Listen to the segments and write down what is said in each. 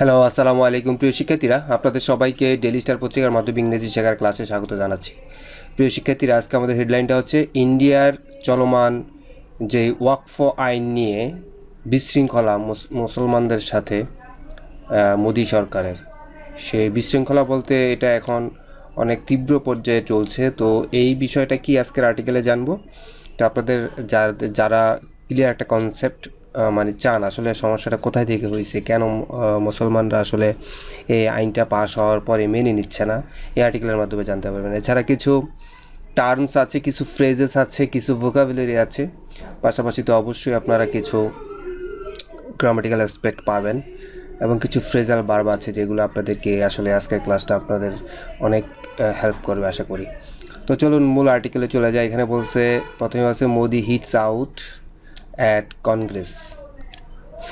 Hello আসসালামু আলাইকুম। প্রিয় শিক্ষার্থীরা, আপনাদের সবাইকে ডেলি স্টার পত্রিকার মাধ্যমে ইংরেজি শেখার ক্লাসে স্বাগত জানাচ্ছি। প্রিয় শিক্ষার্থীরা, আজকে আমাদের হেডলাইনটা হচ্ছে ইন্ডিয়ার চলমান যে ওয়াকফ আইন নিয়ে বিশৃঙ্খলা মুসলমানদের সাথে মোদী সরকারের। সে বিশৃঙ্খলা বলতে এটা এখন অনেক তীব্র পর্যায়ে চলছে। তো এই বিষয়টা কি আজকের আর্টিকেলে জানব? তো আপনাদের যারা ক্লিয়ার একটা কনসেপ্ট মানে চান আসলে সমস্যাটা কোথায় থেকে হয়েছে? কেন মুসলমানরা আসলে এই আইনটা পাশ হওয়ার পরে মেনে নিচ্ছে না? এই আর্টিকেলের মাধ্যমে জানতে পারবেন। এছাড়া কিছু টার্মস আছে, কিছু ফ্রেজেস আছে, কিছু ভোকাবুলারি আছে। পাশাপাশি তো অবশ্যই আপনারা কিছু গ্রামাটিক্যাল অ্যাসপেক্ট পাবেন এবং কিছু ফ্রেজাল বার্ব আছে যেগুলো আপনাদেরকে আসলে আজকের ক্লাসটা আপনাদের অনেক হেল্প করবে আশা করি। তো চলুন মূল আর্টিকেলে চলে যাই। এখানে বলছে, প্রথমে আছে Modi hits out at Congress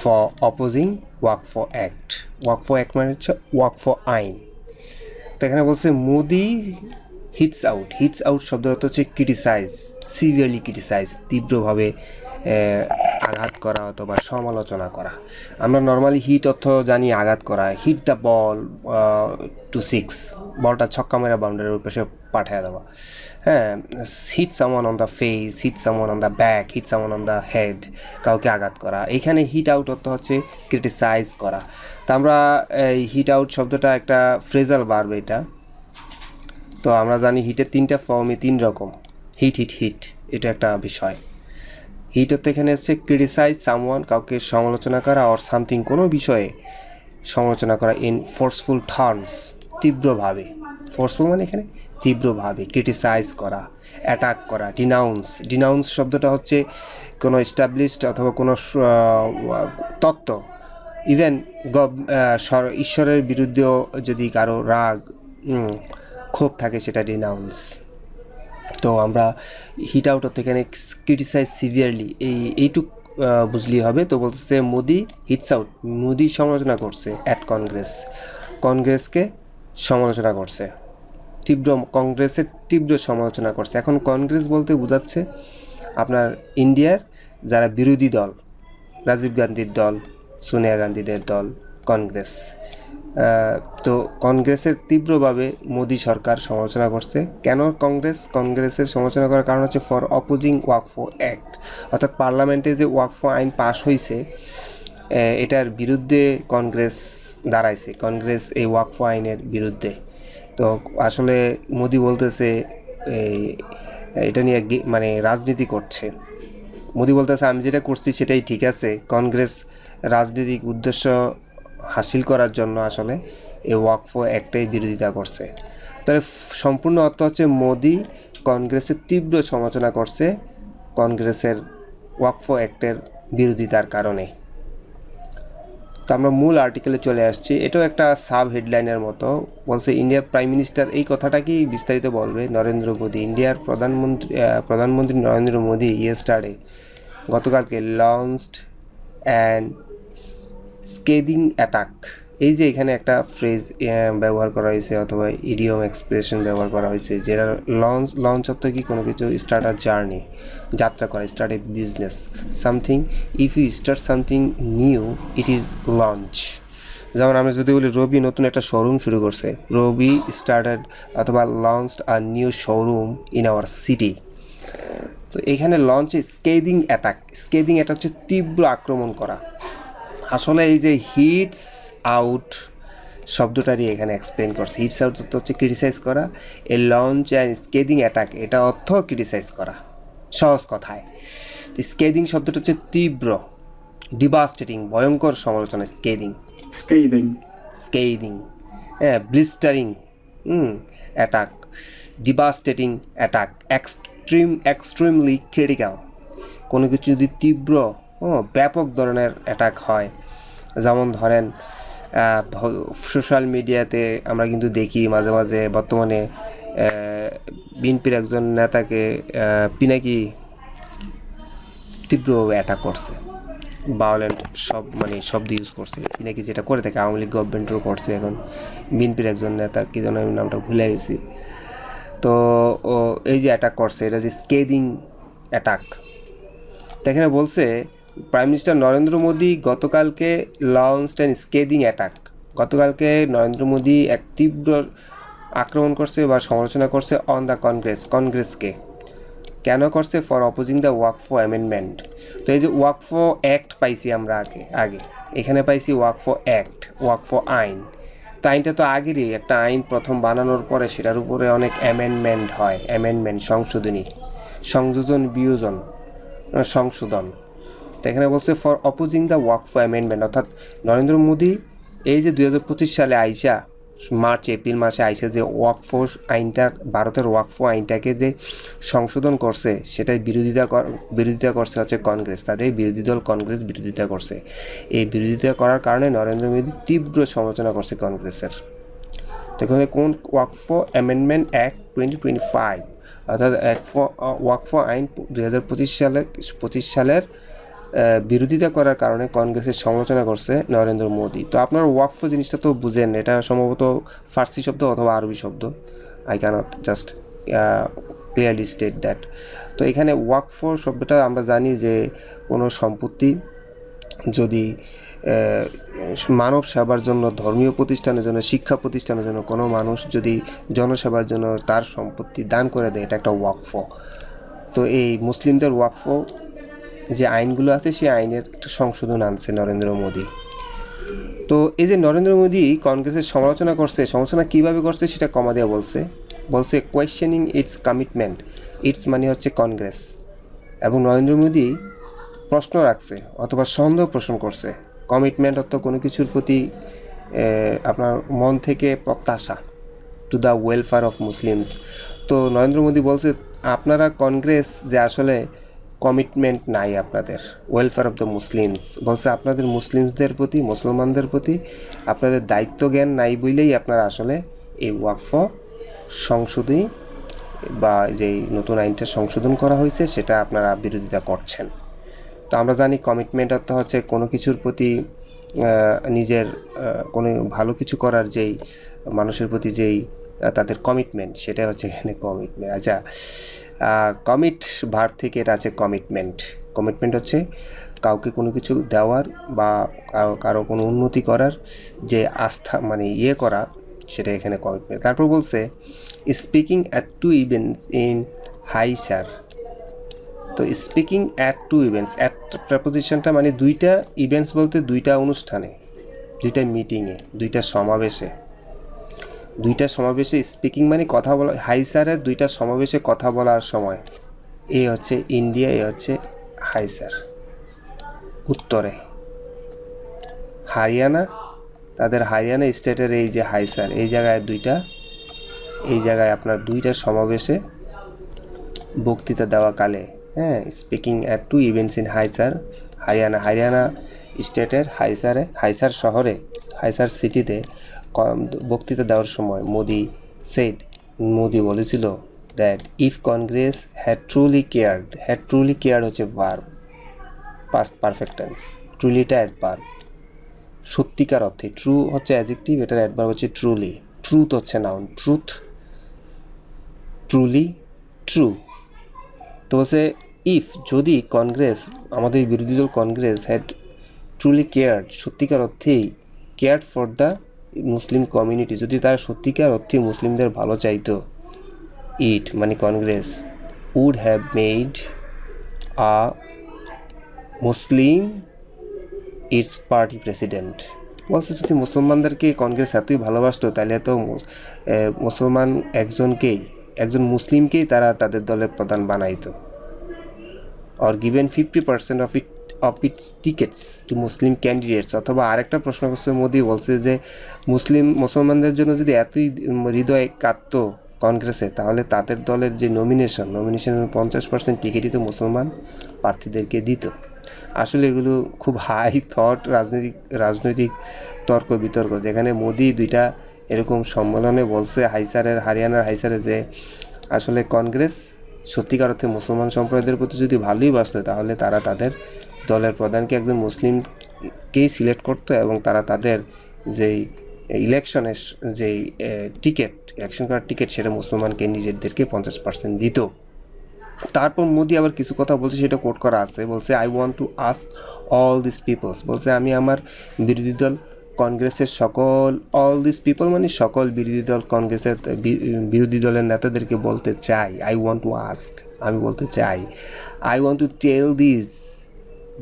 for opposing Waqf act Waqf act মানে হচ্ছে ওয়াক ফর আইন। তো এখানে বলছে, Modi hits out hits out অর্থ হচ্ছে ক্রিটিসাইজ সিভিয়ারলি ক্রিটিসাইজ তীব্রভাবে আঘাত করা অথবা সমালোচনা করা। আমরা নর্মালি হিট অর্থ জানি আঘাত করা। Hit the ball to six বলটা ছক্কা মেরা বাউন্ডারির পাশে পাঠিয়ে দেওয়া। হ্যাঁ hit someone on the face hit someone on the back hit someone on the head কাউকে আঘাত করা। এখানে হিট আউট অর্থ হচ্ছে ক্রিটিসাইজ করা। তা আমরা, এই হিট আউট শব্দটা একটা ফ্রেজাল বার্ব এটা। তো আমরা জানি হিটের তিনটা ফর্মে তিন রকম। হিট হিট হিট এটা একটা বিষয়। হিট অর্থ এখানে হচ্ছে ক্রিটিসাইজ সামওয়ান কাউকে সমালোচনা করা অর সামথিং কোনো বিষয়ে সমালোচনা করা ইন ফোর্সফুল টার্মস তীব্রভাবে। ফোর্সফুল মানে এখানে তীব্রভাবে ক্রিটিসাইজ করা অ্যাটাক করা ডিনাউন্স ডিনাউন্স শব্দটা হচ্ছে কোনো এস্টাবলিশড অথবা কোনো তত্ত্ব। ইভেন ঈশ্বরের বিরুদ্ধেও যদি কারও রাগ ক্ষোভ থাকে সেটা ডিনাউন্স তো আমরা হিট আউট থেকে এখানে ক্রিটিসাইজ সিভিয়ারলি এই এইটুক আহ, বুঝলেই হবে। তো বলতেছে মোদি হিটস আউট মোদি সমালোচনা করছে অ্যাট কংগ্রেস কংগ্রেসকে সমালোচনা করছে। তীব্র কংগ্রেসের তীব্র সমালোচনা করছে। এখন কংগ্রেস বলতে বোঝাচ্ছে আপনার ইন্ডিয়ার যারা বিরোধী দল, রাজীব গান্ধীর দল, সোনিয়া গান্ধীদের দল, কংগ্রেস। তো কংগ্রেসের তীব্রভাবে মোদী সরকার সমালোচনা করছে। কেন কংগ্রেস? কংগ্রেসের সমালোচনা করার কারণ হচ্ছে ফর অপোজিং ওয়াকফো অ্যাক্ট অর্থাৎ পার্লামেন্টে যে ওয়াকফো আইন পাশ হয়েছে এটার বিরুদ্ধে কংগ্রেস দাঁড়াইছে। কংগ্রেস এই ওয়াকফো আইনের বিরুদ্ধে। তো আসলে মোদি বলতেছে, এই, এটা নিয়ে মানে রাজনীতি করছে। মোদি বলতেছে, আমি যেটা করছি সেটাই ঠিক আছে। কংগ্রেস রাজনৈতিক উদ্দেশ্য হাসিল করার জন্য আসলে এই ওয়াকফ একটাই বিরোধিতা করছে। তাহলে সম্পূর্ণ অর্থ হচ্ছে মোদি কংগ্রেসের তীব্র সমালোচনা করছে কংগ্রেসের ওয়াকফ অ্যাক্টের বিরোধিতার কারণে। তো আমরা মূল আর্টিকেলে চলে আসছি। এটাও একটা সাব হেডলাইনের মতো। বলছে ইন্ডিয়ার প্রাইম মিনিস্টার এই কথাটাকেই বিস্তারিত বলবে? নরেন্দ্র মোদী ইন্ডিয়ার প্রধানমন্ত্রী প্রধানমন্ত্রী নরেন্দ্র মোদী ইয়েস্টারে গতকালকে লঞ্চড অ্যান্ড স্কেদিং অ্যাটাক এই যে এখানে একটা ফ্রেজ ব্যবহার করা হয়েছে অথবা ইডিয়ম এক্সপ্রেশন ব্যবহার করা হয়েছে, যেটা লঞ্চ লঞ্চ অর্থ কি? কোনো কিছু স্টার্ট আ জার্নি যাত্রা করা start a business something if you start something new it is launch যেমন আমরা যদি বলি, রবি নতুন একটা শোরুম শুরু করছে। রবি স্টার্টেড অথবা launched a new showroom in our city তো এখানে লঞ্চে স্কেদিং অ্যাটাক স্কেদিং অ্যাটাক হচ্ছে তীব্র আক্রমণ করা। আসলে এই যে হিটস আউট শব্দটারই এখানে এক্সপ্লেন করছে। হিটস আউট অর্থ হচ্ছে ক্রিটিসাইজ করা a launch and scathing attack এটা অর্থ ক্রিটিসাইজ করা। সহজ কথায়। স্কেদিং শব্দটা হচ্ছে তীব্র ডিভাস্টেটিং ভয়ঙ্কর সমালোচনা স্কেদিং scathing, স্কেদিং হ্যাঁ blistering attack devastating attack extreme extremely critical কোনো কিছু যদি তীব্র ও, ব্যাপক ধরনের অ্যাটাক হয়। যেমন ধরেন সোশ্যাল মিডিয়াতে আমরা কিন্তু দেখি মাঝে মাঝে বর্তমানে বিএনপির একজন নেতাকে পিনাকি তীব্রভাবে অ্যাটাক করছে। ভায়োলেন্ট সব মানে শব্দ ইউজ করছে। পিনাকি যেটা করে থাকে, আওয়ামী লীগ গভর্নমেন্টও করছে এখন। বিএনপির একজন নেতা, কী যেন আমি নামটা ভুলে গেছি। তো এই যে অ্যাটাক করছে, এটা যে স্কেদিং অ্যাটাক তো এখানে বলছে প্রাইম মিনিস্টার নরেন্দ্র মোদী গতকালকে লঞ্চ অ্যান্ড স্কেদিং অ্যাটাক গতকালকে নরেন্দ্র মোদী এক তীব্র আক্রমণ করছে বা সমালোচনা করছে অন দ্য কংগ্রেস কংগ্রেসকে কেন করছে? For opposing the Waqf amendment তো এই যে ওয়াকফো অ্যাক্ট পাইছি আমরা আগে আগে। এখানে পাইছি ওয়াকফো অ্যাক্ট ওয়াকফো আইন। তো আইনটা তো আগেরই, একটা আইন প্রথম বানানোর পরে সেটার উপরে অনেক অ্যামেন্ডমেন্ট হয় অ্যামেন্ডমেন্ট সংশোধনী সংযোজন বিয়োজন সংশোধন। এখানে বলছে for opposing the Waqf amendment অর্থাৎ নরেন্দ্র মোদী এই যে দুই হাজার পঁচিশ সালে আইসা, মার্চ, এপ্রিল মাসে আইসা যে ওয়াকফো আইনটা, ভারতের ওয়াকফো আইনটাকে যে সংশোধন করছে, সেটাই বিরোধিতা বিরোধিতা করছে হচ্ছে কংগ্রেস। তাদের বিরোধী দল কংগ্রেস বিরোধিতা করছে। এই বিরোধিতা করার কারণে নরেন্দ্র মোদী তীব্র সমালোচনা করছে কংগ্রেসের। দেখুন কোন Waqf amendment act twenty twenty five অর্থাৎ ওয়াকফো আইন দুই হাজার পঁচিশ সালে, পঁচিশ সালের বিরোধিতা করার কারণে কংগ্রেসের সমালোচনা করছে নরেন্দ্র মোদী। তো আপনার ওয়াকফো জিনিসটা তো বুঝেন, এটা সম্ভবত ফার্সি শব্দ অথবা আরবি শব্দ। I can't just clearly state that তো এখানে ওয়াকফো শব্দটা আমরা জানি যে কোনো সম্পত্তি যদি মানব সেবার জন্য, ধর্মীয় প্রতিষ্ঠানের জন্য, শিক্ষা প্রতিষ্ঠানের জন্য কোনো মানুষ যদি জনসেবার জন্য তার সম্পত্তি দান করে দেয়, এটা একটা ওয়াকফ। তো এই মুসলিমদের ওয়াকফ যে আইনগুলো আছে সেই আইনের একটা সংশোধন আনছে নরেন্দ্র মোদী। তো এই যে নরেন্দ্র মোদী কংগ্রেসের সমালোচনা করছে, সমালোচনা কীভাবে করছে সেটা কমা দেওয়া বলছে। বলছে কোয়েশ্চেনিং ইটস কমিটমেন্ট ইটস মানে হচ্ছে কংগ্রেস। এবং নরেন্দ্র মোদী প্রশ্ন রাখছে অথবা সন্দেহ পোষণ করছে কমিটমেন্ট অর্থ কোনো কিছুর প্রতি আপনার মন থেকে প্রত্যাশা to the welfare of Muslims তো নরেন্দ্র মোদী বলছে, আপনারা কংগ্রেস যে আসলে কমিটমেন্ট নাই আপনাদের। ওয়েলফেয়ার অফ দ্য মুসলিমস বলছে আপনাদের মুসলিমসদের প্রতি, মুসলমানদের প্রতি আপনাদের দায়িত্ব জ্ঞান নাই বলেই আপনারা আসলে এই ওয়াকফ সংশোধনী বা যেই নতুন আইনটা সংশোধন করা হয়েছে, সেটা আপনারা বিরোধিতা করছেন। তো আমরা জানি কমিটমেন্ট অর্থ হচ্ছে কোনো কিছুর প্রতি নিজের কোনো ভালো কিছু করার যেই মানুষের প্রতি যেই তাদের কমিটমেন্ট সেটা হচ্ছে এখানে কমিটমেন্ট আচ্ছা কমিট ভার থেকে এটা আছে কমিটমেন্ট কমিটমেন্ট হচ্ছে কাউকে কোনো কিছু দেওয়ার বা কারো- কোনো উন্নতি করার যে আস্থা মানে ইয়ে করা, সেটা এখানে কমিটমেন্ট তারপর বলছে speaking at two events in Hisar তো speaking at two events at প্রেপোজিশনটা মানে দুইটা ইভেন্টস বলতে দুইটা অনুষ্ঠানে, দুইটা মিটিংয়ে দুইটা সমাবেশে। দুইটা সমাবেশে স্পিকিং মানে কথা বলা হাই স্যারের দুইটা সমাবেশে কথা বলার সময়। এ হচ্ছে ইন্ডিয়া এ হচ্ছে হাই স্যার উত্তরে, হারিয়ানা, তাদের হারিয়ানা স্টেটের এই যে হাই স্যার এই জায়গায় দুইটা, এই জায়গায় আপনার দুইটা সমাবেশে বক্তৃতা দেওয়া কালে হ্যাঁ speaking at two events in Hisar Haryana Haryana স্টেটের হাইসারে হাইসার শহরে হাইসার সিটিতে বক্তৃতা দেওয়ার সময় মোদি সেড মোদি বলেছিল that if Congress had truly cared had truly cared হচ্ছে ভার্ব পাস্ট পারফেক্টেন্স ট্রুলিটা অ্যাডভার্ব সত্যিকার অর্থে ট্রু হচ্ছে অ্যাজেক্টিভ এটার অ্যাডভার্ব হচ্ছে ট্রুলি ট্রুথ হচ্ছে নাউন ট্রুথ ট্রুলি ট্রু তো বলছে ইফ যদি কংগ্রেস আমাদের বিরোধী দল কংগ্রেস হ্যাড ট্রুলি কেয়ার্ড সত্যিকার অর্থেই cared for the Muslim community যদি তারা সত্যিকার অর্থে মুসলিমদের ভালো চাইতো ইট মানে Congress would have made a Muslim its party president বলছে, যদি মুসলমানদেরকে কংগ্রেস এতই ভালোবাসতো, তাহলে তো মুসলমান একজনকেই, একজন মুসলিমকেই তারা তাদের দলের প্রধান বানাইতো। Or given fifty percent of it of its tickets to Muslim candidates অথবা আরেকটা প্রশ্ন করছে মোদি, বলছে যে মুসলিম, মুসলমানদের জন্য যদি এতই হৃদয় কাঁদত কংগ্রেসে, তাহলে তাদের দলের যে নমিনেশন নমিনেশনের পঞ্চাশ পার্সেন্ট টিকিটই তো মুসলমান প্রার্থীদেরকে দিত। আসলে এগুলো খুব হাই থট রাজনৈতিক রাজনৈতিক তর্ক, বিতর্ক, যেখানে মোদি দুইটা এরকম সম্মেলনে বলছে হাইসারের, হরিয়ানার হাইসারে যে আসলে কংগ্রেস সত্যিকার অর্থে মুসলমান সম্প্রদায়ের প্রতি যদি ভালোই বাসত তাহলে তারা তাদের দলের প্রধানকে একজন মুসলিমকেই সিলেক্ট করতো এবং তারা তাদের যেই ইলেকশনের যেই টিকিট ইলেকশন করার টিকিট সেটা মুসলমান ক্যান্ডিডেটদেরকে পঞ্চাশ পার্সেন্ট দিত। তারপর মোদি আবার কিছু কথা বলছে, সেটা কোট করা আছে। বলছে I want to ask all this peoples বলছে, আমি আমার বিরোধী দল, কংগ্রেসের সকল অল দিস পিপল মানে সকল বিরোধী দল, কংগ্রেসের বিরোধী দলের নেতাদেরকে বলতে চাই। আই ওয়ান্ট টু আস্ক আমি বলতে চাই। I want to tell this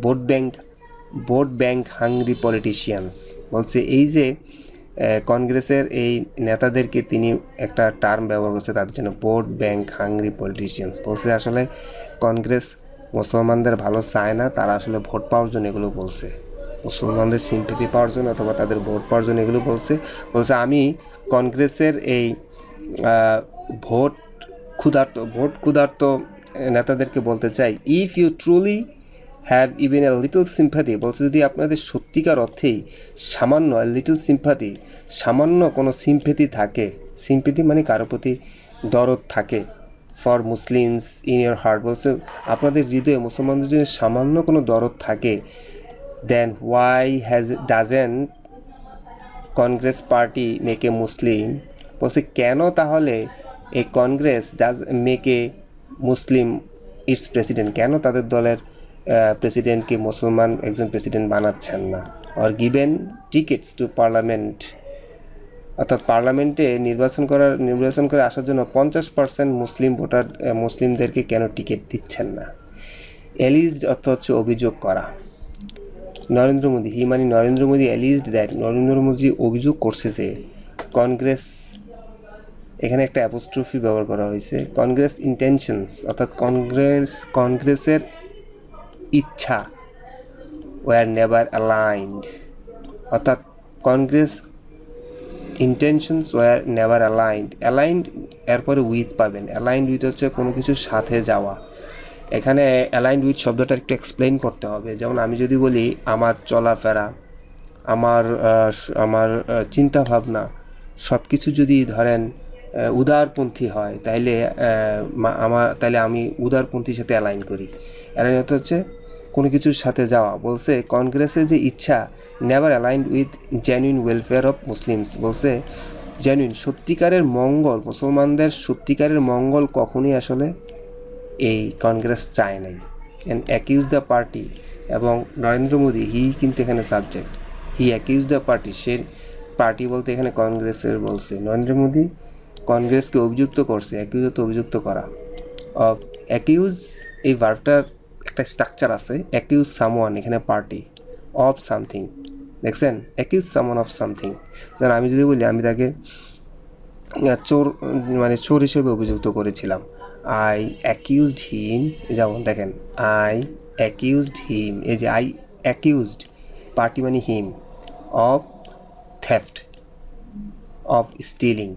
vote bank vote bank hungry politicians. বলছে এই যে কংগ্রেসের এই নেতাদেরকে তিনি একটা টার্ম ব্যবহার করছে, তাদের জন্য ভোট ব্যাংক হাংরি পলিটিশিয়ানস। বলছে আসলে কংগ্রেস মুসলমানদের ভালো চায় না, তারা আসলে ভোট পাওয়ার জন্য এগুলো বলছে। মুসলমানদের সিম্পেথি পাওয়ার জন্য অথবা তাদের ভোট পাওয়ার জন্য এগুলো বলছে। বলছে আমি কংগ্রেসের এই ভোট ক্ষুধার্ত ভোট ক্ষুধার্ত নেতাদেরকে বলতে চাই if you truly have even a little sympathy বলছে যদি আপনাদের সত্যিকার অর্থেই সামান্য লিটল সিম্পাথি সামান্য কোনো সিম্পেথি থাকে সিম্পেথি মানে কারও প্রতি দরদ থাকে for Muslims in your heart বলছে আপনাদের হৃদয়ে মুসলমানদের যদি সামান্য কোনো দরদ থাকে then why has doesn't Congress party make Muslim বলছে কেন তাহলে এই Congress does make Muslim its president কেন তাদের দলের প্রেসিডেন্টকে মুসলমান, একজন প্রেসিডেন্ট বানাচ্ছেন না। আর গিভেন টিকিটস টু পার্লামেন্ট অর্থাৎ পার্লামেন্টে নির্বাচন করার, নির্বাচন করে আসার জন্য পঞ্চাশ পার্সেন্ট মুসলিম ভোটার মুসলিমদেরকে কেন টিকিট দিচ্ছেন না? এলিজড অর্থ হচ্ছে অভিযোগ করা। নরেন্দ্র মোদী হি মানে নরেন্দ্র মোদী অ্যালিজড দ্যাট নরেন্দ্র মোদী অভিযোগ করছে যে কংগ্রেস, এখানে একটা অ্যাপোস্ট্রফি ব্যবহার করা হয়েছে, কংগ্রেস ইন্টেনশনস অর্থাৎ কংগ্রেস, কংগ্রেসের ইচ্ছা ওয়ার নেভার অ্যালাইন্ড অর্থাৎ Congress intentions were never aligned aligned এরপরে উইথ পাবেন। অ্যালাইন্ড উইথ হচ্ছে কোনো কিছুর সাথে যাওয়া। এখানে অ্যালাইন্ড উইথ শব্দটা একটু এক্সপ্লেন করতে হবে। যেমন আমি যদি বলি, আমার চলাফেরা, আমার আমার চিন্তাভাবনা সব কিছু যদি ধরেন উদারপন্থী হয়, তাইলে আমার তাইলে আমি উদারপন্থীর সাথে অ্যালাইন করি। অ্যালাইন হতে হচ্ছে কোনো কিছুর সাথে যাওয়া। বলছে কংগ্রেসের যে ইচ্ছা never aligned with genuine welfare of Muslims বলছে জেনুইন সত্যিকারের মঙ্গল, মুসলমানদের সত্যিকারের মঙ্গল কখনই আসলে এই কংগ্রেস চায় নাই। অ্যান্ড অ্যাকিউজ দ্য পার্টি এবং নরেন্দ্র মোদী হি কিন্তু এখানে subject he accuse the party say party বলতে এখানে কংগ্রেসের বলছে। নরেন্দ্র মোদী কংগ্রেসকে অভিযুক্ত করছে অ্যাকিউজ তো অভিযুক্ত করা। অ্যাকিউজ, এই ভার্বটার একটা স্ট্রাকচার আছে, অ্যাকিউজ সামওয়ান, এখানে পার্টি অফ সামথিং। দেখছেন? Accuse someone of something. যেন আমি যদি বলি, আমি তাকে চোর মানে চোর হিসেবে অভিযুক্ত করেছিলাম। আই অ্যাকিউজড হিম যেমন দেখেন, আই অ্যাকিউজড হিম, এই যে আই অ্যাকিউজড, পার্টি মানে him of theft of stealing.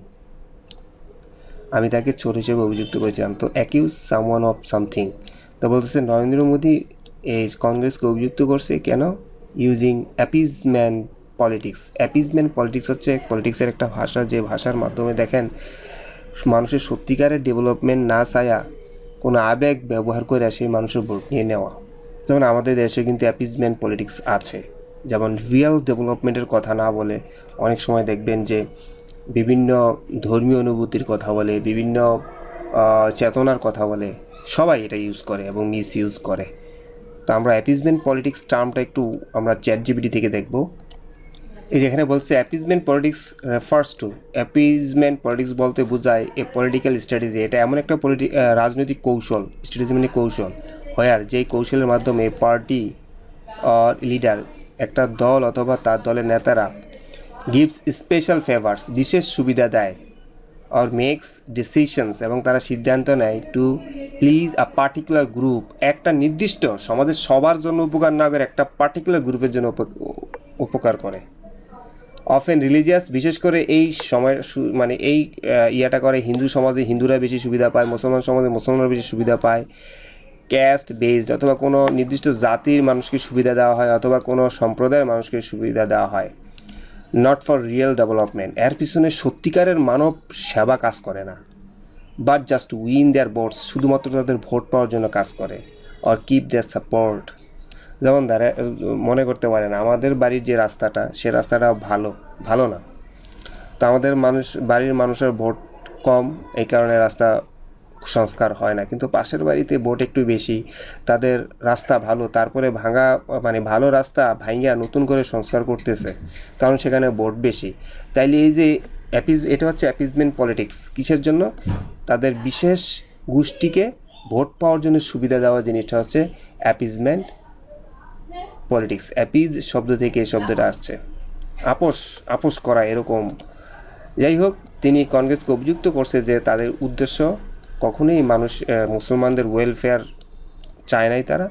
আমি তাকে চোর হিসেবে অভিযুক্ত করেছিলাম। তো অ্যাকিউজ সামওয়ান অফ সামথিং তো বলতেছে, নরেন্দ্র মোদী এই কংগ্রেসকে অভিযুক্ত করছে কেন? Using appeasement politics appeasement politics হচ্ছে পলিটিক্সের একটা ভাষা, যে ভাষার মাধ্যমে দেখেন, মানুষের সত্যিকারের ডেভেলপমেন্ট না চায়া কোনো আবেগ ব্যবহার করে সেই মানুষের ভোট নিয়ে নেওয়া। যেমন আমাদের দেশে কিন্তু অ্যাপিজমেন্ট পলিটিক্স আছে। যেমন রিয়েল ডেভেলপমেন্টের কথা না বলে অনেক সময় দেখবেন যে বিভিন্ন ধর্মীয় অনুভূতির কথা বলে, বিভিন্ন চেতনার কথা বলে, সবাই এটা ইউজ করে এবং মিস ইউজ করে। তো আমরা অ্যাপিজমেন্ট পলিটিক্স টার্মটা একটু আমরা চ্যাট জিবিটি থেকে দেখব। এই যেখানে বলছে appeasement politics refers to appeasement politics বলতে বোঝায় এ পলিটিক্যাল স্ট্র্যাটেজি এটা এমন একটা পলিটি রাজনৈতিক কৌশল স্ট্র্যাটেজি মানে কৌশল হয়ার যেই কৌশলের মাধ্যমে পার্টি লিডার একটা দল অথবা তার দলের নেতারা গিভস স্পেশাল ফেভার্স বিশেষ সুবিধা দেয় অর মেক্স ডিসিশনস এবং তারা সিদ্ধান্ত নেয় to please a particular group একটা নির্দিষ্ট সমাজের সবার জন্য উপকার না করে একটা পার্টিকুলার গ্রুপের জন্য উপ- উপকার করে। অফেন রিলিজিয়াস বিশেষ করে এই সময় মানে এই ইয়েটা করে, হিন্দু সমাজে হিন্দুরা বেশি সুবিধা পায়, মুসলমান সমাজে মুসলমানরা বেশি সুবিধা পায়। ক্যাস্ট বেসড অথবা কোনো নির্দিষ্ট জাতির মানুষকে সুবিধা দেওয়া হয়, অথবা কোনো সম্প্রদায়ের মানুষকে সুবিধা দেওয়া হয়। নট ফর রিয়েল ডেভেলপমেন্ট এর পিছনে সত্যিকারের মানব সেবা কাজ করে না। But just win their votes শুধুমাত্র তাদের ভোট পাওয়ার জন্য কাজ করে অর কিপ দেয়ার সাপোর্ট যেমন ধরে মনে করতে পারেন, আমাদের বাড়ির যে রাস্তাটা, সে রাস্তাটা ভালো ভালো না। তো আমাদের মানুষ, বাড়ির মানুষের ভোট কম, এই কারণে রাস্তা সংস্কার হয় না। কিন্তু পাশের বাড়িতে বোট একটু বেশি, তাদের রাস্তা ভালো, তারপরে ভাঙা মানে ভালো রাস্তা ভাঙ্গা নতুন করে সংস্কার করতেছে, কারণ সেখানে বোট বেশি। তাইলে এই যে অ্যাপিজ এটা হচ্ছে অ্যাপিজমেন্ট পলিটিক্স কিসের জন্য? তাদের বিশেষ গোষ্ঠীকে ভোট পাওয়ার জন্য সুবিধা দেওয়া জিনিসটা হচ্ছে অ্যাপিজমেন্ট পলিটিক্স অ্যাপিজ শব্দ থেকে এই শব্দটা আসছে। আপোষ আপোষ করা এরকম। যাই হোক, তিনি কংগ্রেসকে অভিযুক্ত করছে যে তাদের উদ্দেশ্য কখনোই মানুষ মুসলমানদের ওয়েলফেয়ার চায় নাই তারা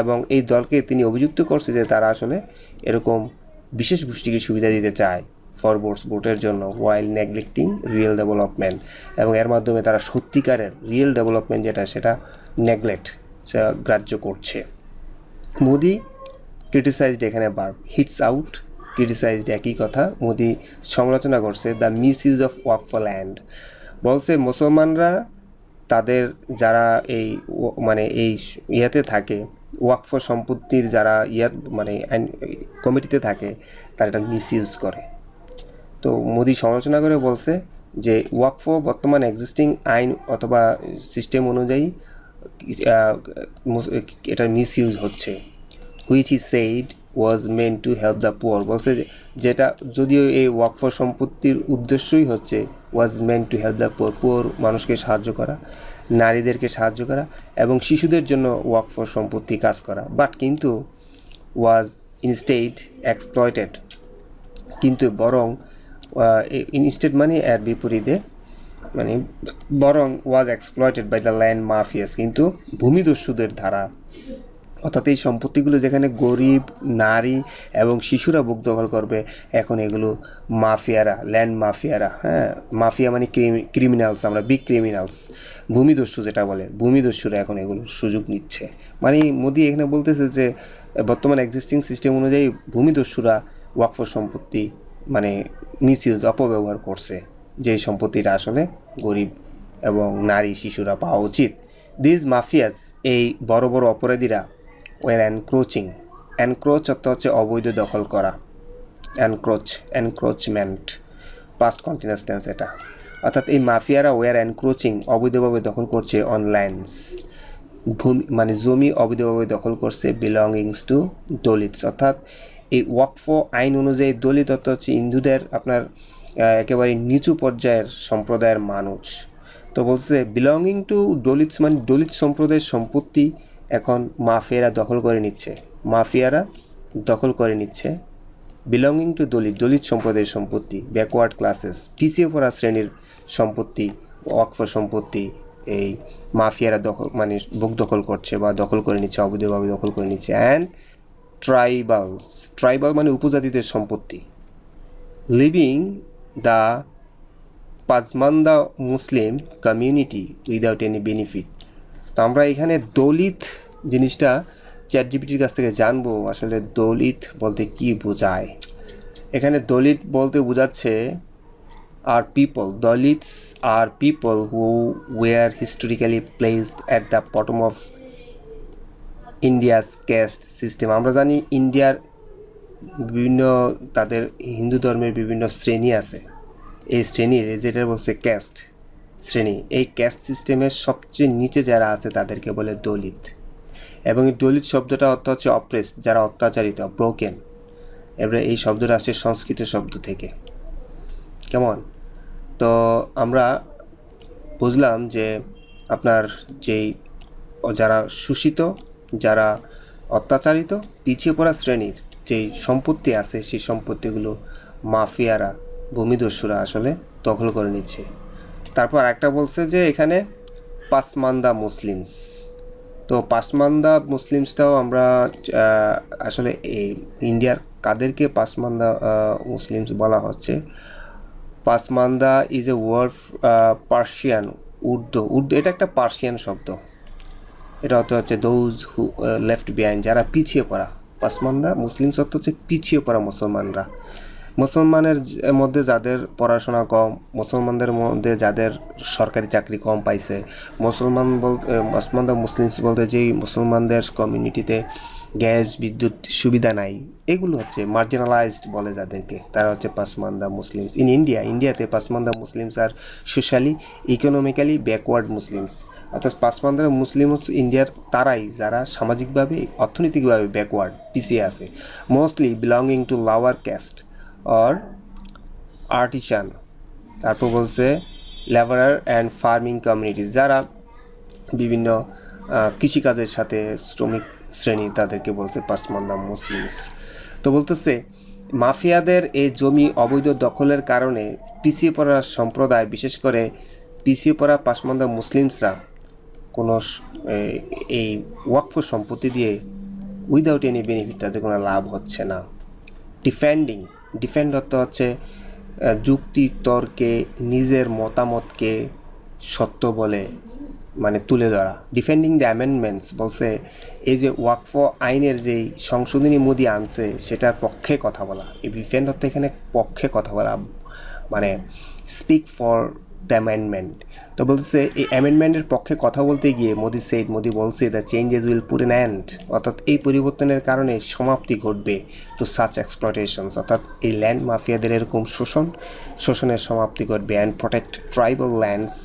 এবং এই দলকে তিনি অভিযুক্ত করছে যে তারা আসলে এরকম বিশেষ গোষ্ঠীকে সুবিধা দিতে চায় ফর ভোটস ভোটের জন্য ওয়াইল নেগলেক্টিং রিয়েল ডেভেলপমেন্ট এবং এর মাধ্যমে তারা সত্যিকারের রিয়েল ডেভেলপমেন্ট যেটা, সেটা নেগলেক্ট গ্রাহ্য করছে। মোদি ক্রিটিসাইজড এখানে বার হিটস আউট ক্রিটিসাইজড একই কথা। মোদি সমালোচনা করছে the misuse of Waqf land বলছে, মুসলমানরা তাদের যারা এই মানে এই ইয়াতে থাকে, ওয়াকফ সম্পত্তির যারা ইয়া মানে কমিটিতে থাকে, তারা এটা মিস ইউজ করে। তো মোদি সমালোচনা করে বলছে যে ওয়াকফ বর্তমান এক্সিস্টিং আইন অথবা সিস্টেম অনুযায়ী এটা মিস ইউজ হচ্ছে। Which he said was meant to help the poor বলছে যেটা যদিও এই ওয়াকফ সম্পত্তির উদ্দেশ্যই হচ্ছে was meant to help the poor poor মানুষকে সাহায্য করা, নারীদেরকে সাহায্য করা এবং শিশুদের জন্য ওয়াকফ সম্পত্তি কাজ করা। বাট কিন্তু ওয়াজ ইনস্টেট এক্সপ্লয়েটেড কিন্তু বরং ইনস্টেড মানে এর বিপরীতে মানে বরং was exploited by the land mafias কিন্তু ভূমিদস্যুদের দ্বারা অর্থাৎ এই সম্পত্তিগুলো যেখানে গরিব, নারী এবং শিশুরা বুক দখল করবে, এখন এগুলো মাফিয়ারা, ল্যান্ড মাফিয়ারা হ্যাঁ মাফিয়া মানে ক্রিমিনালস আমরা, বিগ ক্রিমিনালস, ভূমিদস্যু যেটা বলে, ভূমিদস্যুরা এখন এগুলো সুযোগ নিচ্ছে। মানে মোদি এখানে বলতেছে যে, বর্তমান এক্সিস্টিং সিস্টেম অনুযায়ী ভূমিদস্যুরা ওয়াকফ সম্পত্তি মানে মিসইউজ অপব্যবহার করছে, যে সম্পত্তিটা আসলে গরিব এবং নারী, শিশুরা পাওয়া উচিত। দিজ মাফিয়াস এই বড় বড় অপরাধীরা ওয়ার এনক্রোচিং এনক্রোচ অর্থ হচ্ছে অবৈধ দখল করা। Encroach encroachment past continuous tense এটা। অর্থাৎ এই মাফিয়ারা ওয়ার এনক্রোচিং অবৈধভাবে দখল করছে অন ল্যান্ডস ভূমি মানে জমি অবৈধভাবে দখল করছে বিলঙ্গিংস টু দলিতস অর্থাৎ এই ওয়াকফ আইন অনুযায়ী দলিত অর্থ হচ্ছে হিন্দুদের আপনার একেবারে নিচু পর্যায়ের সম্প্রদায়ের মানুষ। তো বলছে বিলঙ্গিং টু দলিতস মানে দলিত সম্প্রদায়ের সম্পত্তি এখন মাফিয়ারা দখল করে নিচ্ছে। মাফিয়ারা দখল করে নিচ্ছে। বিলঙ্গিং টু দলিত দলিত সম্প্রদায়ের সম্পত্তি ব্যাকওয়ার্ড ক্লাসেস পিছিয়ে পড়া শ্রেণির সম্পত্তি, ওয়াকফ সম্পত্তি, এই মাফিয়ারা দখল মানে বুক দখল করছে বা দখল করে নিচ্ছে, অবৈধভাবে দখল করে নিচ্ছে। অ্যান্ড ট্রাইবালস ট্রাইবাল মানে উপজাতিদের সম্পত্তি। Living the Pasmanda Muslim community without any benefit তো আমরা এখানে দলিত জিনিসটা চ্যাট জিপিটির কাছ থেকে জানব, আসলে দলিত বলতে কি বোঝায়? এখানে দলিত বলতে বোঝাচ্ছে are people Dalits are people who were historically placed at the bottom of India's caste system আমরা জানি ইন্ডিয়ার বিভিন্ন, তাদের হিন্দু ধর্মের বিভিন্ন শ্রেণি আছে। এই শ্রেণির, যেটা বলছে ক্যাস্ট শ্রেণি, এই ক্যাস্ট সিস্টেমের সবচেয়ে নিচে যারা আছে তাদেরকে বলে দলিত। এবং এই দলিত শব্দটা অর্থ হচ্ছে অপ্রেসড যারা অত্যাচারিত ব্রোকেন এবারে এই শব্দটা আসছে সংস্কৃত শব্দ থেকে। কেমন? তো আমরা বুঝলাম যে আপনার যেই যারা শোষিত, যারা অত্যাচারিত, পিছিয়ে পড়া শ্রেণির যেই সম্পত্তি আছে, সেই সম্পত্তিগুলো মাফিয়ারা, ভূমিদস্যুরা আসলে দখল করে নিচ্ছে। তারপর একটা বলছে যে এখানে পাসমান্দা মুসলিমস। তো পাসমান্দা মুসলিমসটাও আমরা আসলে এই ইন্ডিয়ার কাদেরকে পাসমান্দা মুসলিমস বলা হচ্ছে। Pasmanda is a word Persian Urdu. Urdu, এটা একটা পার্সিয়ান শব্দ। এটা অর্থ হচ্ছে দোজ হু লেফট বিহাইন্ড যারা পিছিয়ে পড়া। পাসমান্দা মুসলিম অর্থ হচ্ছে পিছিয়ে পড়া মুসলমানরা। মুসলমানের মধ্যে যাদের পড়াশোনা কম, মুসলমানদের মধ্যে যাদের সরকারি চাকরি কম পাইছে, মুসলমান বলতে মুসলমানদের মুসলিমস বলতে যেই মুসলমানদের কমিউনিটিতে গ্যাস, বিদ্যুৎ সুবিধা নাই, এগুলো হচ্ছে মার্জিনালাইজড বলে যাদেরকে। তারা হচ্ছে পাসমান্দা মুসলিমস। ইন ইন্ডিয়া ইন্ডিয়াতে Pasmanda Muslims are socially economically backward Muslims. অর্থাৎ পাসমান্দা মুসলিম হচ্ছে ইন্ডিয়ার তারাই যারা সামাজিকভাবে, অর্থনৈতিকভাবে ব্যাকওয়ার্ড পিছিয়ে আছে। Mostly belonging to lower caste or artisan তারপর বলছে লেবারার অ্যান্ড ফার্মিং কমিউনিটিস যারা বিভিন্ন কৃষিকাজের সাথে শ্রমিক শ্রেণি তাদেরকে বলছে পাসমান্দা মুসলিমস। তো বলতেছে, মাফিয়াদের এই জমি অবৈধ দখলের কারণে পিছিয়ে পড়া সম্প্রদায়, বিশেষ করে পিছিয়ে পড়া পাসমান্দা মুসলিমসরা কোনো এই ওয়াকফ সম্পত্তি দিয়ে উইদাউট এনি বেনিফিট তাদের কোনো লাভ হচ্ছে না। ডিফেন্ডিং ডিফেন্ড হতে হচ্ছে যুক্তি, তর্কে, নিজের মতামতকে সত্য বলে মানে তুলে ধরা। ডিফেন্ডিং দ্য অ্যামেন্ডমেন্টস বলছে, এই যে ওয়াকফ আইনের যেই সংশোধনী মোদি আনছে, সেটার পক্ষে কথা বলা। এই ডিফেন্ড হতে এখানে পক্ষে কথা বলা মানে স্পিক ফর দ্য অ্যামেন্ডমেন্ট তো বলতেছে, এই অ্যামেন্ডমেন্টের পক্ষে কথা বলতে গিয়ে মোদি সেট মোদি বলছে the changes will put an end অর্থাৎ এই পরিবর্তনের কারণে সমাপ্তি ঘটবে টু সাচ এক্সপ্লটেশনস অর্থাৎ এই ল্যান্ড মাফিয়াদের এরকম শোষণ, শোষণের সমাপ্তি ঘটবে অ্যান্ড প্রোটেক্ট ট্রাইবাল ল্যান্ডস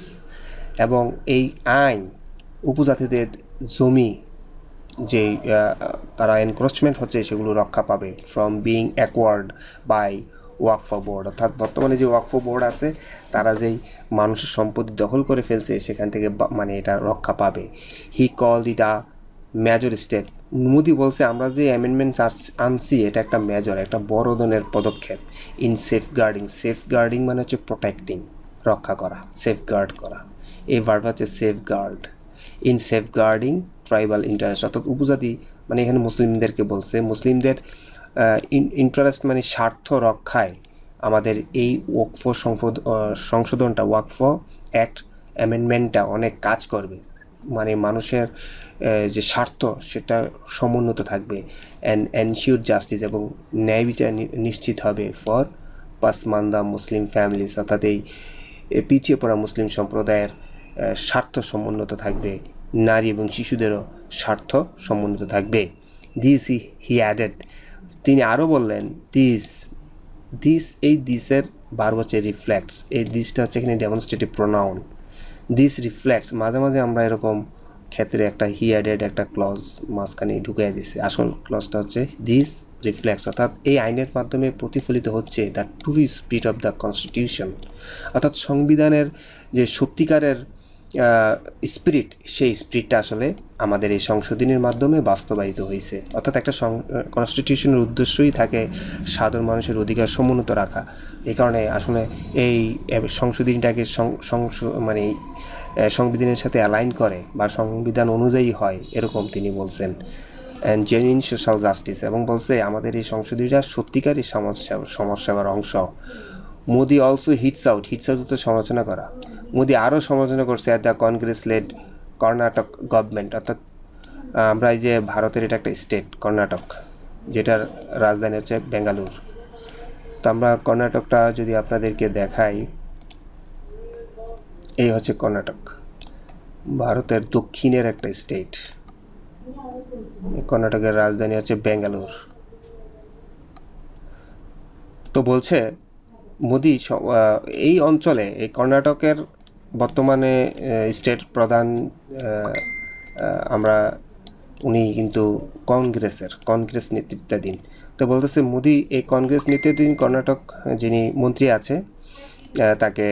এবং এই আইন, উপজাতিদের জমি, যে তারা এনক্রোচমেন্ট হচ্ছে, সেগুলো রক্ষা পাবে from being acquired by Waqf board. অর্থাৎ বর্তমানে যে ওয়াকফ বোর্ড আছে, তারা যেই মানুষের সম্পত্তি দখল করে ফেলছে, সেখান থেকে মানে এটা রক্ষা পাবে। He call it a major step Modi বলছে, আমরা যে অ্যামেন্ডমেন্ট আনছি, এটা একটা মেজর একটা বড় ধরনের পদক্ষেপ। In safeguarding safeguarding মানে হচ্ছে প্রোটেক্টিং রক্ষা করা সেফ গার্ড করা। এই ভার্ব হচ্ছে safeguard in safeguarding tribal interest অর্থাৎ উপজাতি মানে এখানে মুসলিমদেরকে বলছে, মুসলিমদের ইন্টারেস্ট মানে স্বার্থ রক্ষায় আমাদের এই ওয়াকফ সংশোধনটা, ওয়াকফ অ্যাক্ট অ্যামেন্ডমেন্টটা অনেক কাজ করবে। মানে মানুষের যে স্বার্থ সেটা সমুন্নত থাকবে। অ্যান্ড এনশিওর জাস্টিস এবং ন্যায় বিচার নিশ্চিত হবে ফর পাসমান্দা মুসলিম ফ্যামিলিস অর্থাৎ এই পিছিয়ে পড়া মুসলিম সম্প্রদায়ের স্বার্থ সমুন্নত থাকবে। নারী এবং শিশুদেরও স্বার্থ সমুন্নত থাকবে। দিস হি অ্যাডেড তিনি আরও বললেন দিস দিস এই দিসের বার হচ্ছে রিফ্লেক্টস এই দিসটা হচ্ছে এখানে ডেমনস্ট্রেটিভ প্রোনাউন দিস রিফ্লেক্টস মাঝে মাঝে আমরা এরকম ক্ষেত্রে একটা হি অ্যাডেড একটা ক্লজ মাঝখানে ঢুকিয়ে দিচ্ছে আসল ক্লজটা হচ্ছে দিস রিফ্লেক্টস অর্থাৎ এই আইনের মাধ্যমে প্রতিফলিত হচ্ছে the true spirit of the constitution অর্থাৎ সংবিধানের যে সত্যিকারের স্পিরিট সেই স্পিরিটটা আসলে আমাদের এই সংশোধনীর মাধ্যমে বাস্তবায়িত হয়েছে। অর্থাৎ একটা কনস্টিটিউশনের উদ্দেশ্যই থাকে সাধারণ মানুষের অধিকার সমুন্নত রাখা। এই কারণে আসলে এই সংশোধনীটাকে মানে সংবিধানের সাথে অ্যালাইন করে বা সংবিধান অনুযায়ী হয়, এরকম তিনি বলছেন। অ্যান্ড জেনুইন সোশ্যাল জাস্টিস এবং বলছে আমাদের এই সংশোধনীটা সত্যিকারই সমাজ সেবা- সমাজ সেবার অংশ। Modi also hits out hits out তো সমালোচনা করা। মোদি আরও সমালোচনা করছে at the Congress led Karnataka government অর্থাৎ আমরা এই যে ভারতের এটা একটা স্টেট কর্ণাটক, যেটার রাজধানী হচ্ছে বেঙ্গালুর। তো আমরা কর্ণাটকটা যদি আপনাদেরকে দেখাই, এই হচ্ছে কর্ণাটক। ভারতের দক্ষিণের একটা স্টেট কর্ণাটকের রাজধানী হচ্ছে বেঙ্গালুর। তো বলছে মোদি এই অঞ্চলে, এই কর্ণাটকের বর্তমানে স্টেট প্রধান আমরা, উনি কিন্তু কংগ্রেসের, কংগ্রেস নেতৃত্বাধীন। তো বলতেছে মোদি, এই কংগ্রেস নেতৃত্বাধীন কর্ণাটক, যিনি মন্ত্রী আছে তাকে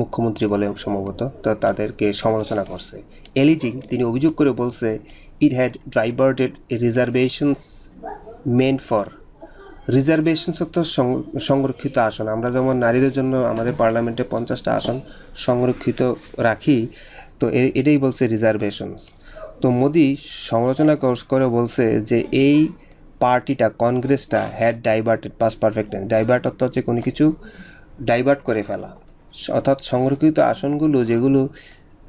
মুখ্যমন্ত্রী বলে সম্ভবত, তো তাদেরকে সমালোচনা করছে। এলিজিং, তিনি অভিযোগ করে বলছে it had diverted reservations meant for reservations অর্থ সং- সংরক্ষিত আসন। আমরা যেমন নারীদের জন্য আমাদের পার্লামেন্টে পঞ্চাশটা আসন সংরক্ষিত রাখি, তো এটাই বলছে রিজার্ভেশনস তো মোদি সমালোচনা কর- বলছে যে এই পার্টিটা, কংগ্রেসটা had diverted past perfect divert অর্থ হচ্ছে কোনো কিছু ডাইভার্ট করে ফেলা। অর্থাৎ সংরক্ষিত আসনগুলো যেগুলো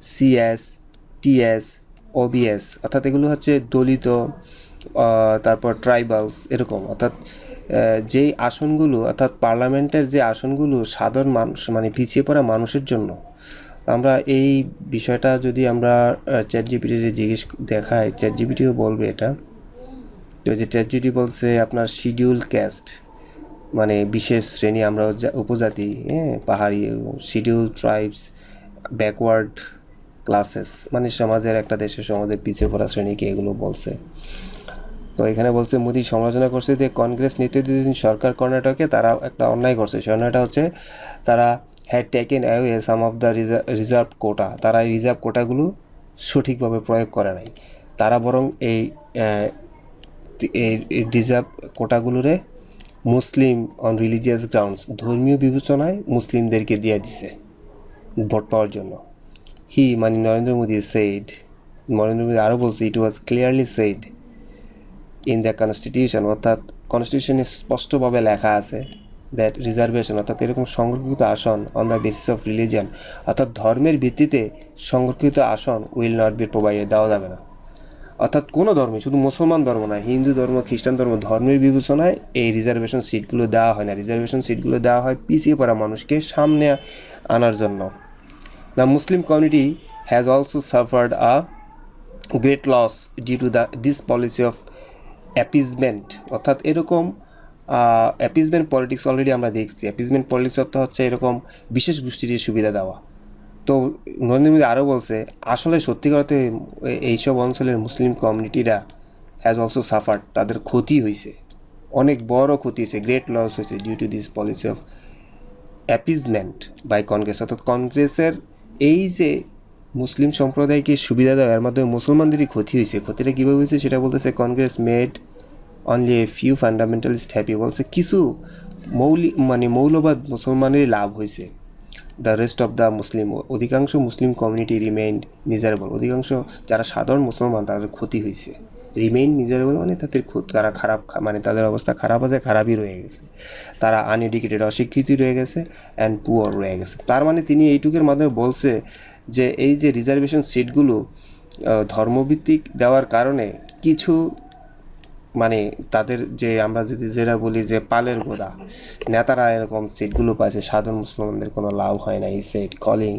সিএস টিএস ওবিএস অর্থাৎ এগুলো হচ্ছে দলিত তারপর ট্রাইবালস এরকম। অর্থাৎ যেই আসনগুলো, অর্থাৎ পার্লামেন্টের যে আসনগুলো সাধারণ মানুষ মানে পিছিয়ে পড়া মানুষের জন্য, আমরা এই বিষয়টা যদি আমরা চ্যাট জিপিটিতে জিজ্ঞেস দেখাই চ্যাট জিপিটিও বলবে এটা। যে ট্র্যাজেডি বলছে আপনার শিডিউল ক্যাস্ট মানে বিশেষ শ্রেণি আমরা উপজাতি হ্যাঁ পাহাড়ি শিডিউল ট্রাইবস ব্যাকওয়ার্ড ক্লাসেস মানে সমাজের একটা দেশের সমাজের পিছিয়ে পড়া শ্রেণীকে এগুলো বলছে। তো এখানে বলছে, মোদি সমালোচনা করছে যে কংগ্রেস নেতৃত্বাধীন সরকার কর্ণাটকে তারা একটা অন্যায় করছে। অন্যায়টা হচ্ছে, তারা had taken away some of the reserve quota তারা এই রিজার্ভ কোটাগুলো সঠিকভাবে প্রয়োগ করে নাই। তারা বরং এই এই রিজার্ভ কোটাগুলোরে মুসলিম অন রিলিজিয়াস গ্রাউন্ডস ধর্মীয় বিবেচনায় মুসলিমদেরকে দিয়ে দিছে ভোট পাওয়ার জন্য। হি মানে নরেন্দ্র মোদী সেইড নরেন্দ্র মোদী আরও বলছে it was clearly said in the constitution অর্থাৎ কনস্টিটিউশনে স্পষ্টভাবে লেখা আছে দ্যাট রিজার্ভেশন অর্থাৎ এরকম সংরক্ষিত আসন on the basis of religion অর্থাৎ ধর্মের ভিত্তিতে সংরক্ষিত আসন উইল নট বি প্রোভাইডেড দেওয়া যাবে না। অর্থাৎ কোনো ধর্মে শুধু মুসলমান ধর্ম না হিন্দু ধর্ম, খ্রিস্টান ধর্ম, ধর্মের বিবেচনায় এই রিজার্ভেশন সিটগুলো দেওয়া হয় না। রিজার্ভেশন সিটগুলো দেওয়া হয় পিছিয়ে পড়া মানুষকে সামনে আনার জন্য। The Muslim community has also suffered a great loss due to the this policy of appeasement অর্থাৎ এরকম অ্যাপিজমেন্ট পলিটিক্স অলরেডি আমরা দেখছি। অ্যাপিজমেন্ট পলিটিক্স অর্থ হচ্ছে এরকম বিশেষ গোষ্ঠীর সুবিধা দেওয়া। তো নরেন্দ্র মোদী আরও বলছে, আসলে সত্যিকার অর্থে এইসব অঞ্চলের মুসলিম কমিউনিটিরা হ্যাজ অলসো সাফার্ড তাদের ক্ষতি হয়েছে অনেক বড় ক্ষতি হয়েছে গ্রেট লস হয়েছে due to this policy of appeasement by Congress অর্থাৎ কংগ্রেসের এই যে মুসলিম সম্প্রদায়কে সুবিধা দেওয়ার মাধ্যমে মুসলমানদেরই ক্ষতি হয়েছে। ক্ষতিটা কীভাবে হয়েছে সেটা বলতেছে Congress made only a few fundamentalist happy বলছে কিছু মৌলিক মানে মৌলবাদ মুসলমানেরই লাভ হয়েছে। The rest of the Muslim অধিকাংশ মুসলিম কমিউনিটি রিমেইন্ড মিজারেবল অধিকাংশ যারা সাধারণ মুসলমান, তাদের ক্ষতি হয়েছে। রিমেইন মিজারেবল মানে তাদের তারা খারাপ মানে তাদের অবস্থা খারাপ আছে, খারাপই রয়ে গেছে। তারা আনএডুকেটেড অশিক্ষিতই রয়ে গেছে অ্যান্ড পুয়ার রয়ে গেছে। তার মানে তিনি এইটুকের মাধ্যমে বলছে যে এই যে রিজার্ভেশন সিটগুলো ধর্মভিত্তিক দেওয়ার কারণে কিছু মানে তাদের যে আমরা যদি যেটা বলি যে পালের গোদা, নেতারা এরকম সিটগুলো পাইছে, সাধারণ মুসলমানদের কোনো লাভ হয় না, এই said calling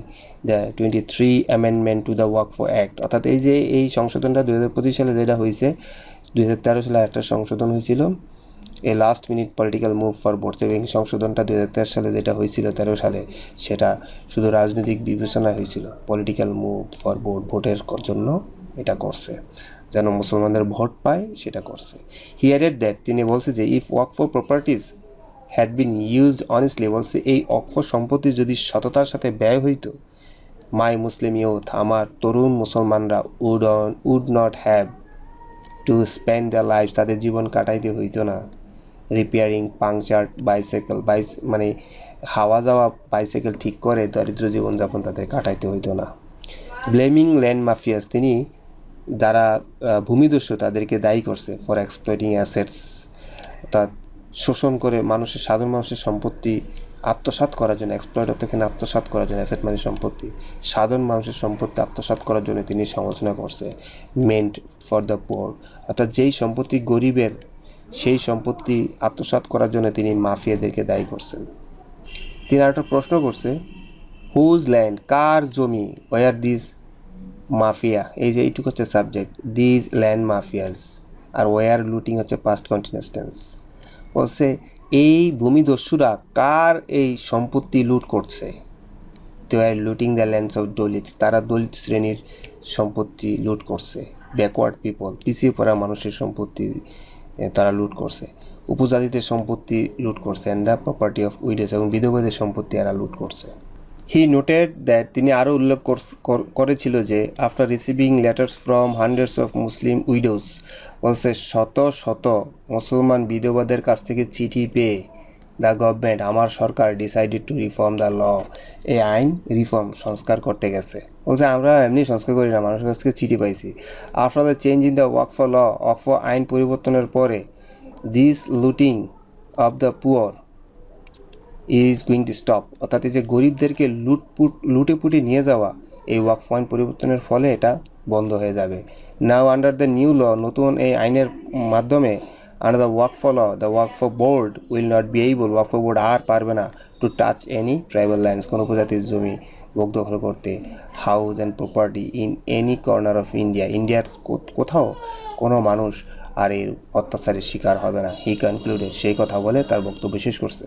the twenty three amendment to the Waqf act অর্থাৎ এই যে এই সংশোধনটা দু হাজার পঁচিশ সালে যেটা হয়েছে দু হাজার তেরো সালে একটা সংশোধন হয়েছিল এই last minute political move for votes সংশোধনটা দু হাজার তেরো সালে যেটা হয়েছিল, তেরো সালে, সেটা শুধু রাজনৈতিক বিবেচনা হয়েছিল। পলিটিক্যাল মুভ ফর ভোট ভোটের জন্য এটা করছে। যেন মুসলমানদের ভোট পায়, সেটা করছে। হি অ্যাডেড দ্যাট তিনি বলছে যে if Waqf properties had been used honestly বলছে, এই অক্ষ সম্পত্তি যদি সততার সাথে ব্যয় হইতো মাই মুসলিম ইউথ আমার তরুণ মুসলমানরা would on would not have to spend the life তাদের জীবন কাটাইতে হইতো না। রিপেয়ারিং পাংচার বাইসাইকেল বাইস মানে হাওয়া যাওয়া বাইসাইকেল ঠিক করে দরিদ্র জীবনযাপন তাদের কাটাইতে হইতো না। ব্লেমিং ল্যান্ড মাফিয়াস তিনি যারা ভূমিদস্যু তাদেরকে দায়ী করছে ফর এক্সপ্লয়েটিং অ্যাসেটস অর্থাৎ শোষণ করে মানুষের, সাধারণ মানুষের সম্পত্তি আত্মসাৎ করার জন্য এক্সপ্লয়েট অর্থ এখানে আত্মসাৎ করার জন্য অ্যাসেট মানে সম্পত্তি, সাধারণ মানুষের সম্পত্তি আত্মসাৎ করার জন্য তিনি সমালোচনা করছে মেন্ট ফর দ্য পোর অর্থাৎ যেই সম্পত্তি গরিবের, সেই সম্পত্তি আত্মসাৎ করার জন্য তিনি মাফিয়াদেরকে দায়ী করছেন। তিনি একটা প্রশ্ন করছে হুজ ল্যান্ড কার জমি ওয়ার দিস মাফিয়া, এই যে এইটুকু হচ্ছে subject these land mafias, are were looting হচ্ছে পাস্ট কন্টিনিউস টেন্স বলছে এই ভূমিদস্যুরা কার এই সম্পত্তি লুট করছে? They are looting the lands of Dalits তারা দলিত শ্রেণির সম্পত্তি লুট করছে। ব্যাকওয়ার্ড পিপল পিছিয়ে পড়া মানুষের সম্পত্তি তারা লুট করছে। উপজাতিদের সম্পত্তি লুট করছে। And the property of widows এবং বিধবাদের সম্পত্তি এরা লুট করছে। হি নোটেড দ্যাট তিনি আরও উল্লেখ কর- করেছিল যে after receiving letters from hundreds of Muslim widows বলছে, শত শত মুসলমান বিধবাদের কাছ থেকে চিঠি পেয়ে দ্য গভর্নমেন্ট আমার সরকার decided to reform the law এই আইন রিফর্ম সংস্কার করতে গেছে। বলছে, আমরা এমনি সংস্কার করি না, মানুষের কাছ থেকে চিঠি পাইছি। After the change in the Waqf law Waqf আইন পরিবর্তনের পরে this looting of the poor is going to stop অর্থাৎ এই যে গরিবদেরকে লুটপুট লুটে পুটে নিয়ে যাওয়া, এই ওয়ার্ক পয়েন্ট পরিবর্তনের ফলে এটা বন্ধ হয়ে যাবে। Now under the new law নতুন এই আইনের মাধ্যমে under the Waqf law the Waqf board will not be able Waqf board আর পারবে না to touch any tribal lands কোনো উপজাতির জমি ভোগ দখল করতে house and property in any corner of India ইন্ডিয়ার কোথাও কোনো মানুষ আর এর অত্যাচারের শিকার হবে না। হি কনক্লুডেড সেই কথা বলে তার বক্তব্য শেষ করছে।